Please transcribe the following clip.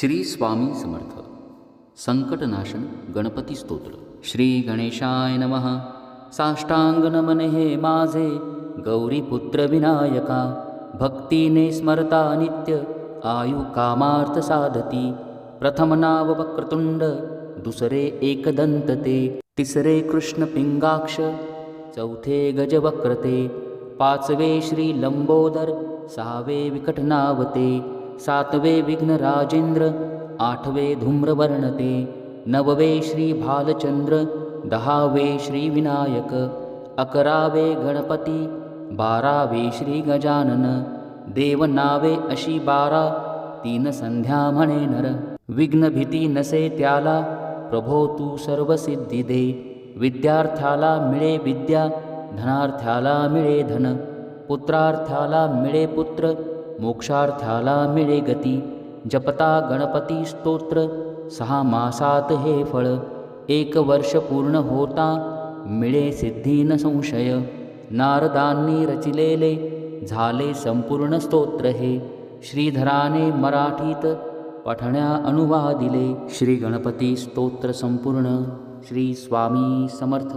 श्री स्वामी समर्थ. संकटनाशन गणपती स्तोत्र. श्री गणेशाय नमः. साष्टांग नमन हे माझे. गौरीपुत्र विनायका. भक्तीने स्मरता नित्य. आयु कामार्थ साधती. प्रथम नाव वक्रतुंड. दुसरे एकदंत ते तिसरे कृष्ण पिंगाक्ष. चौथे गजवक्रते. पाचवे श्री लंबोदर. सहावे विकटनावते. सातवे विघ्नराजेंद्र आठवे धूम्रवर्णते नववे श्री भालचंद्र दहावे श्री विनायक अकरावे गणपती बारावे श्री गजानन देवनावे अशी बारा तीन संध्या म्हणे नर. विघ्न भीती नसे त्याला प्रभो तू सर्व सिद्धी दे विद्यार्थ्याला मिळे विद्या धनार्थ्याला मिळे धन पुत्रार्थ्याला मिळे पुत्र मोक्षार्थ्याला मिळे गती. जपता गणपती स्तोत्र सहा मासात हे फळ. एक वर्ष पूर्ण होता मिळे सिद्धी न संशय. नारदांनी रचिलेले झाले संपूर्ण स्तोत्र हे. श्रीधराने मराठीत पठण्या अनुवादिले. श्री गणपती स्तोत्र संपूर्ण. श्री स्वामी समर्थ.